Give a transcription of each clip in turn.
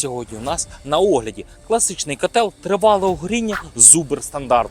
Сьогодні у нас на огляді класичний котел тривалого горіння Зубер Стандарт.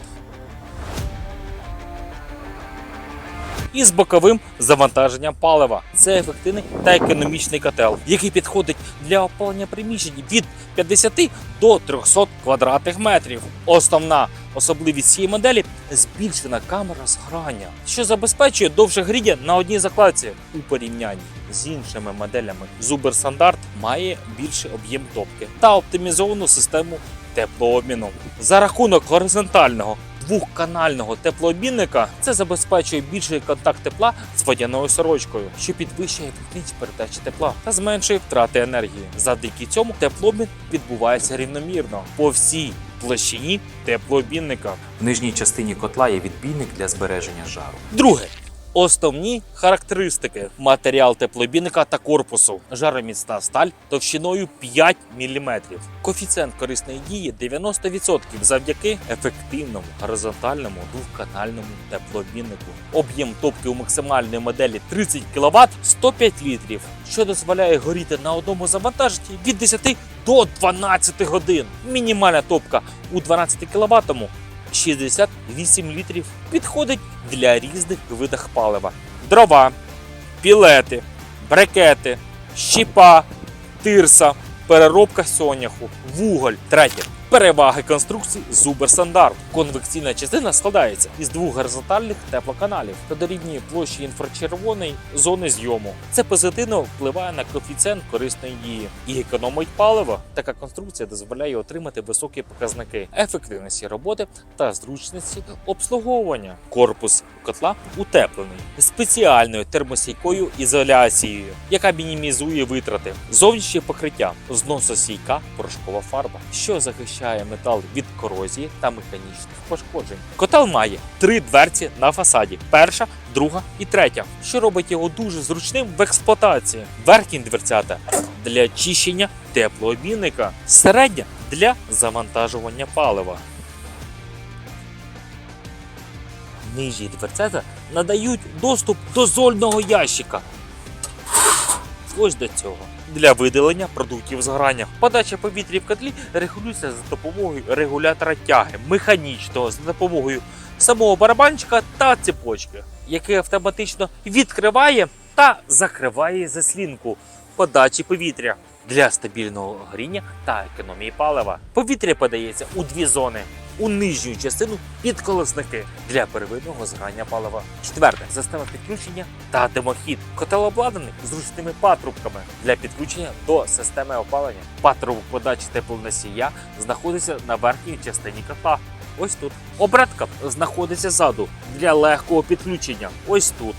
Із боковим завантаженням палива. Це ефективний та економічний котел, який підходить для опалення приміщень від 50 до 300 квадратних метрів. Основна особливість цієї моделі збільшена камера згорання, що забезпечує довше гріння на одній закладці у порівнянні з іншими моделями. Зубер Стандарт має більший об'єм топки та оптимізовану систему теплообміну. За рахунок горизонтального двохканального теплообмінника це забезпечує більший контакт тепла з водяною сорочкою, що підвищує ефективність передачі тепла та зменшує втрати енергії. Завдяки цьому теплообмін відбувається рівномірно по всій площині теплообмінника. В нижній частині котла є відбійник для збереження жару. Друге. Основні характеристики: матеріал теплообмінника та корпусу, жароміцна сталь товщиною 5 мм. Коефіцієнт корисної дії 90% завдяки ефективному горизонтальному двохканальному теплообміннику. Об'єм топки у максимальної моделі 30 кВт 105 літрів, що дозволяє горіти на одному завантаженні від 10 до 12 годин. Мінімальна топка у 12 кВт 68 літрів підходить для різних видах палива: дрова, пілети, брикети, щіпа, тирса, переробка соняху, вуголь. Третє. Переваги конструкції Зубер Стандарт. Конвекційна частина складається із двох горизонтальних теплоканалів та дорівнює площі інфрачервоної зони зйому. Це позитивно впливає на коефіцієнт корисної дії і економить паливо. Така конструкція дозволяє отримати високі показники ефективності роботи та зручності обслуговування. Корпус котла утеплений спеціальною термостійкою ізоляцією, яка мінімізує витрати. Зовнішнє покриття зносостійка порошкова фарба, що захищає метал від корозії та механічних пошкоджень. Котел має три дверці на фасаді: перша, друга і третя, що робить його дуже зручним в експлуатації. Верхні дверцята для очищення теплообмінника, середня для завантажування палива. Нижні дверцята надають доступ до зольного ящика. Ось до цього. Для видалення продуктів згорання. Подача повітря в котлі регулюється за допомогою регулятора тяги, механічного за допомогою самого барабанчика та цепочки, який автоматично відкриває та закриває заслінку подачі повітря для стабільного горіння та економії палива. Повітря подається у дві зони. У нижню частину підколосники для первинного згорання палива. Четверте система підключення та димохід. Котел обладнаний зручними патрубками для підключення до системи опалення. Патрубок подачі теплоносія знаходиться на верхній частині котла. Ось тут. Обратка знаходиться ззаду для легкого підключення. Ось тут.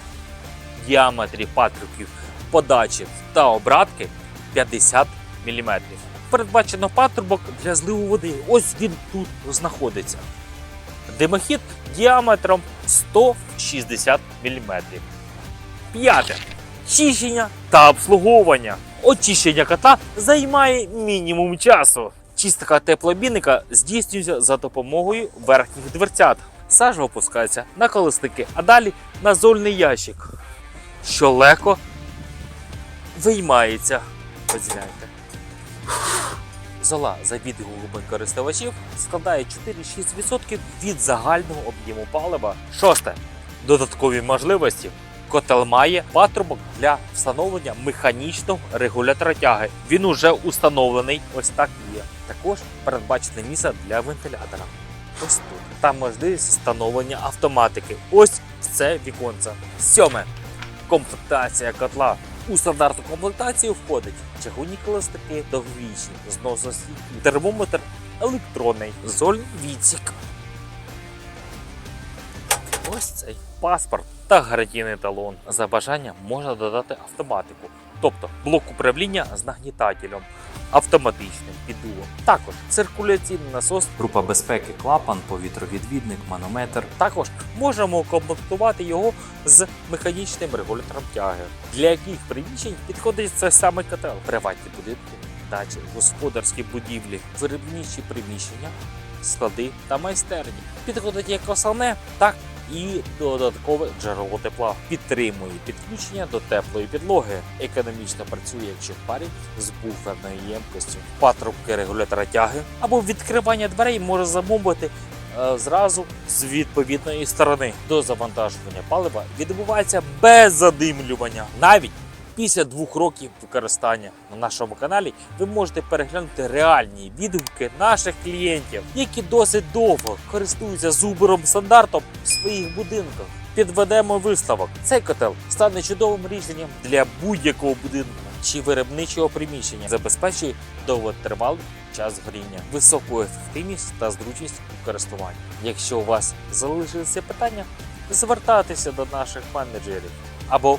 Діаметрі патрубків подачі та обратки 50 мм. Передбачено патрубок для зливу води. Ось він тут знаходиться. Димохід діаметром 160 мм. П'яте. Чищення та обслуговування. Очищення кота займає мінімум часу. Чистка теплообмінника здійснюється за допомогою верхніх дверцят. Сажа опускається на колесники, а далі на зольний ящик, що легко виймається. Гляньте. Зола за відгуками користувачів складає 4-6% від загального об'єму палива. Шосте. Додаткові можливості. Котел має патрубок для встановлення механічного регулятора тяги. Він уже установлений, ось так є. Також передбачене місце для вентилятора. Ось тут. Там можливість встановлення автоматики. Ось це віконце. Сьоме. Комплектація котла. У стандартну комплектацію входить чагунні колесники довговічні, зносостійкі, термометр електронний, зольний відсік. Ось цей паспорт та гарантійний талон. За бажанням можна додати автоматику, тобто блок управління з нагнітателем, автоматичним піддувом. Також циркуляційний насос. Група безпеки, клапан, повітровідвідник, манометр. Також можемо укомплектувати його з механічним регулятором тяги, для яких приміщень підходить це саме котел. Приватні будинки, дачі, господарські будівлі, виробничі приміщення, склади та майстерні. Підходить як основне, так і додаткове джерело тепла. Підтримує підключення до теплої підлоги. Економічно працює, якщо в парі з буферною ємкістю. Патрубки регулятора тяги або відкривання дверей може замовити е, зразу з відповідної сторони. До завантажування палива відбувається без задимлювання. Навіть Після двох років використання на нашому каналі ви можете переглянути реальні відгуки наших клієнтів, які досить довго користуються зубером стандартом в своїх будинках. Підведемо висновок. Цей котел стане чудовим рішенням для будь-якого будинку чи виробничого приміщення, забезпечує довготривалий час горіння, високу ефективність та зручність у користуванні. Якщо у вас залишилися питання, звертайтеся до наших менеджерів або